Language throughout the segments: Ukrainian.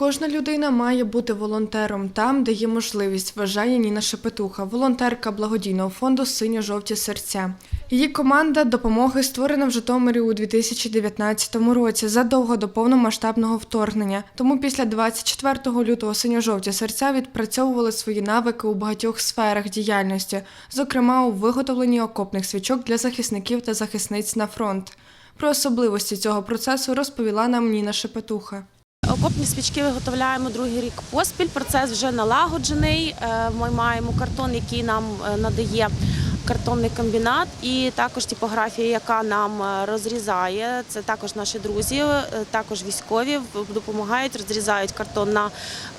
Кожна людина має бути волонтером там, де є можливість, вважає Ніна Шепетуха, волонтерка благодійного фонду Синьо-жовті серця. Її команда допомоги створена в Житомирі у 2019 році задовго до повномасштабного вторгнення. Тому після 24 лютого синьо-жовті серця відпрацьовували свої навики у багатьох сферах діяльності, зокрема у виготовленні окопних свічок для захисників та захисниць на фронт. Про особливості цього процесу розповіла нам Ніна Шепетуха. Окопні свічки виготовляємо другий рік поспіль. Процес вже налагоджений. Е, Ми маємо картон, який нам е, надає картонний комбінат, і також типографія, яка нам е, розрізає. Це також наші друзі, е, також військові допомагають, розрізають картон на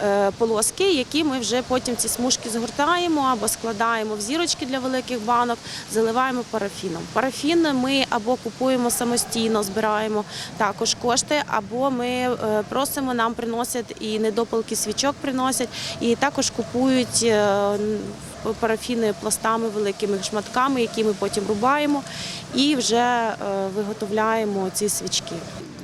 е, полоски, які ми вже потім ці смужки згортаємо або складаємо в зірочки для великих банок, заливаємо парафіном. Парафін ми або купуємо самостійно, збираємо також кошти, або ми просимо, нам приносять і недопалки свічок приносять, і також купують парафіни пластами великими шматками, які ми потім рубаємо і вже е, виготовляємо ці свічки.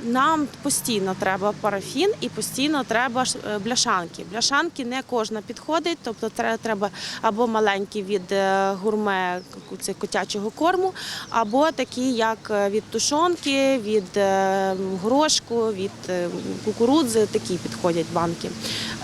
Нам постійно треба парафін і постійно треба е, бляшанки. Бляшанки не кожна підходить, тобто треба або маленькі від е, гурме котячого корму, або такі, як е, від тушонки, від горошку, від кукурудзи, такі підходять банки.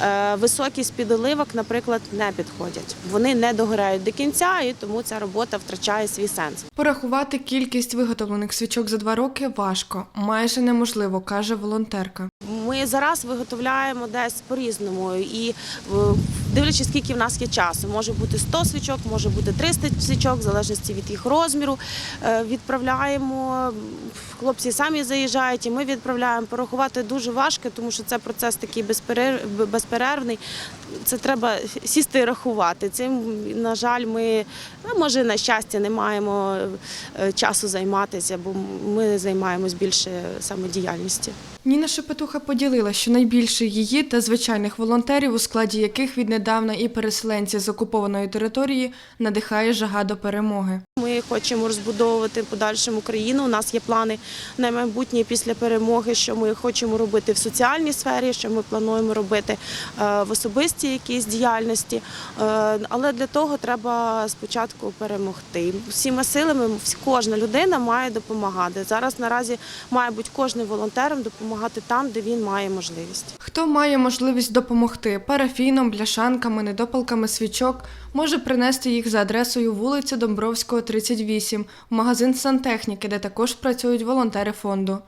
Е, Високі з-під оливок, наприклад, не підходять. Вони не догорають до кінця, і тому ця робота втрачає свій сенс. Порахувати кількість виготовлених свічок за два роки важко, майже неможливо, каже волонтерка. Ми зараз виготовляємо десь по-різному і е, дивлячись, скільки в нас є часу. Може бути 100 свічок, може бути 300 свічок, в залежності від їх розміру. Е, Відправляємо. Хлопці самі заїжджають, і ми відправляємо. Порахувати дуже важко, тому що це процес такий безперервний. Це треба сісти і рахувати. Цим, на жаль, ми може на щастя не маємо е, часу займатися, бо ми займаємось більше самодіяльністю. Ніна Шепетуха поділила, що найбільше її та звичайних волонтерів, у складі яких віднедавна і переселенці з окупованої території, надихає жага до перемоги. Ми хочемо розбудовувати в подальшому Україну. У нас є плани на майбутнє після перемоги, що ми хочемо робити в соціальній сфері, що ми плануємо робити е, в особистій якійсь діяльності. Е, Але для того треба спочатку перемогти. Всіма силами кожна людина має допомагати. Зараз наразі має бути кожним волонтером допомагати там, де він має можливість. Хто має можливість допомогти парафіном, бляшанками, недопалками свічок, може принести їх за адресою вулиця Домбровського, 38, в магазин сантехніки, де також працюють волонтери фонду.